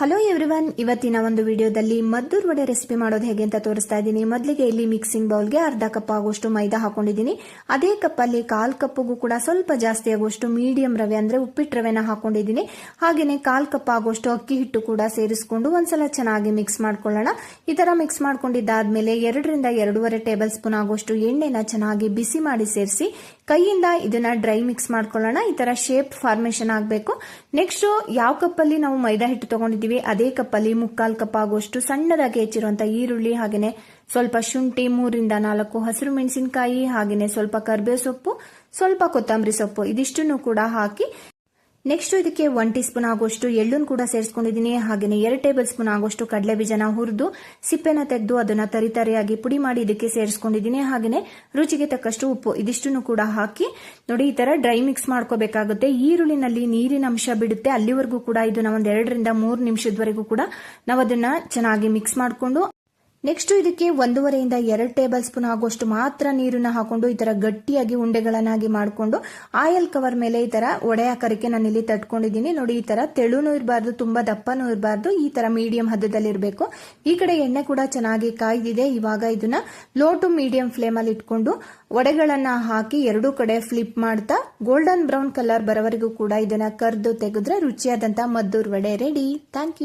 Hello everyone ಇವತ್ತಿನ ಒಂದು ವಿಡಿಯೋದಲ್ಲಿ ಮದ್ದೂರ್ ವಡೆ ರೆಸಿಪಿ ಮಾಡೋದು ಹೇಗೆ ಅಂತ ತೋರಿಸ್ತಾ ಇದ್ದೀನಿ. ಮೊದಲಿಗೆ ಇಲ್ಲಿ ಮಿಕ್ಸಿಂಗ್ ಬೌಲ್ಗೆ ಅರ್ಧ ಕಪ್ ಆಗುವಷ್ಟು ಮೈದಾ ಹಾಕೊಂಡಿದ್ದೀನಿ. ಅದೇ ಕಪ್ಪಲ್ಲಿ ಕಾಲ್ ಕಪ್ಪಿಗೂ ಕೂಡ ಸ್ವಲ್ಪ ಜಾಸ್ತಿ ಆಗುವಷ್ಟು ಮೀಡಿಯಂ ರವೆ ಅಂದ್ರೆ ಉಪ್ಪಿಟ್ಟು ರವೆನ ಹಾಕೊಂಡಿದ್ದೀನಿ. ಹಾಗೇನೆ ಕಾಲ್ ಕಪ್ ಆಗುವಷ್ಟು ಅಕ್ಕಿ ಹಿಟ್ಟು ಕೂಡ ಸೇರಿಸ್ಕೊಂಡು ಒಂದ್ಸಲ ಚೆನ್ನಾಗಿ ಮಿಕ್ಸ್ ಮಾಡ್ಕೊಳ್ಳೋಣ. ಈ ತರ ಮಿಕ್ಸ್ ಮಾಡ್ಕೊಂಡಿದ್ದಾದ್ಮೇಲೆ ಎರಡರಿಂದ ಎರಡೂವರೆ ಟೇಬಲ್ ಸ್ಪೂನ್ ಆಗುವಷ್ಟು ಎಣ್ಣೆನ ಚೆನ್ನಾಗಿ ಬಿಸಿ ಮಾಡಿ ಸೇರಿಸಿ ಕೈಯಿಂದ ಇದನ್ನ ಡ್ರೈ ಮಿಕ್ಸ್ ಮಾಡ್ಕೊಳ್ಳೋಣ. ಈ ತರ ಶೇಪ್ ಫಾರ್ಮೇಶನ್ ಆಗಬೇಕು. ನೆಕ್ಸ್ಟ್ ಯಾವ ಕಪ್ಪಲ್ಲಿ ನಾವು ಮೈದಾ ಹಿಟ್ಟು ತಗೊಂಡಿದ್ದೀವಿ, ಅದೇ ಕಪ್ಪಲ್ಲಿ ಮುಕ್ಕಾಲ್ ಕಪ್ ಆಗುವಷ್ಟು ಸಣ್ಣದಾಗಿ ಹೆಚ್ಚಿರುವಂತ ಈರುಳ್ಳಿ, ಹಾಗೇನೆ ಸ್ವಲ್ಪ ಶುಂಠಿ, ಮೂರಿಂದ ನಾಲ್ಕು ಹಸಿರು ಮೆಣಸಿನಕಾಯಿ, ಹಾಗೇನೆ ಸ್ವಲ್ಪ ಕರ್ಬೇವು ಸೊಪ್ಪು, ಸ್ವಲ್ಪ ಕೊತ್ತಂಬರಿ ಸೊಪ್ಪು, ಇದಿಷ್ಟನ್ನು ಕೂಡ ಹಾಕಿ ನೆಕ್ಸ್ಟ್ ಇದಕ್ಕೆ ಒನ್ ಟೀ ಸ್ಪೂನ್ ಆಗುವಷ್ಟು ಎಳ್ಳನ್ನು ಕೂಡ ಸೇರಿಸ್ಕೊಂಡಿದ್ದೀನಿ. ಹಾಗೆಯೇ ಎರಡು ಟೇಬಲ್ ಸ್ಪೂನ್ ಆಗುವಷ್ಟು ಕಡಲೆ ಬೀಜನ ಹುರಿದು, ಸಿಪ್ಪೆನ ತೆಗೆದು ಅದನ್ನ ತರಿತರಿಯಾಗಿ ಪುಡಿ ಮಾಡಿ ಇದಕ್ಕೆ ಸೇರಿಸ್ಕೊಂಡಿದ್ದೀನಿ. ಹಾಗೆಯೇ ರುಚಿಗೆ ತಕ್ಕಷ್ಟು ಉಪ್ಪು ಇದಿಷ್ಟನ್ನು ಕೂಡ ಹಾಕಿ, ನೋಡಿ ಈ ತರ ಡ್ರೈ ಮಿಕ್ಸ್ ಮಾಡ್ಕೋಬೇಕಾಗುತ್ತೆ. ಈರುಳ್ಳಿನಲ್ಲಿ ನೀರಿನ ಅಂಶ ಬಿಡುತ್ತೆ. ಅಲ್ಲಿವರೆಗೂ ಕೂಡ ಇದನ್ನ ಒಂದ್ ಎರಡರಿಂದ ಮೂರು ನಿಮಿಷದವರೆಗೂ ಕೂಡ ನಾವು ಅದನ್ನ ಚೆನ್ನಾಗಿ ಮಿಕ್ಸ್ ಮಾಡಿಕೊಂಡು ನೆಕ್ಸ್ಟ್ ಇದಕ್ಕೆ ಒಂದೂವರೆಯಿಂದ ಎರಡು ಟೇಬಲ್ ಸ್ಪೂನ್ ಆಗುವಷ್ಟು ಮಾತ್ರ ನೀರನ್ನ ಹಾಕೊಂಡು ಈ ತರ ಗಟ್ಟಿಯಾಗಿ ಉಂಡೆಗಳನ್ನಾಗಿ ಮಾಡಿಕೊಂಡು ಆಯಿಲ್ ಕವರ್ ಮೇಲೆ ಈ ತರ ಒಡೆ ನಾನು ಇಲ್ಲಿ ತಟ್ಕೊಂಡಿದ್ದೀನಿ. ನೋಡಿ, ಈ ತರ ತೆಳುನೂ ಇರಬಾರ್ದು, ತುಂಬಾ ದಪ್ಪನೂ ಇರಬಾರ್ದು, ಈ ತರ ಮೀಡಿಯಂ ಹದ್ದದಲ್ಲಿ ಇರಬೇಕು. ಈ ಕಡೆ ಎಣ್ಣೆ ಕೂಡ ಚೆನ್ನಾಗಿ ಕಾಯ್ದಿದೆ. ಇವಾಗ ಇದನ್ನ ಲೋ ಟು ಮೀಡಿಯಂ ಫ್ಲೇಮ್ ಅಲ್ಲಿ ಇಟ್ಕೊಂಡು ಒಡೆಗಳನ್ನ ಹಾಕಿ ಎರಡೂ ಕಡೆ ಫ್ಲಿಪ್ ಮಾಡ್ತಾ ಗೋಲ್ಡನ್ ಬ್ರೌನ್ ಕಲರ್ ಬರೋವರೆಗೂ ಕೂಡ ಇದನ್ನ ಕರ್ದು ತೆಗೆದ್ರೆ ರುಚಿಯಾದಂತಹ Maddur vada ready thank you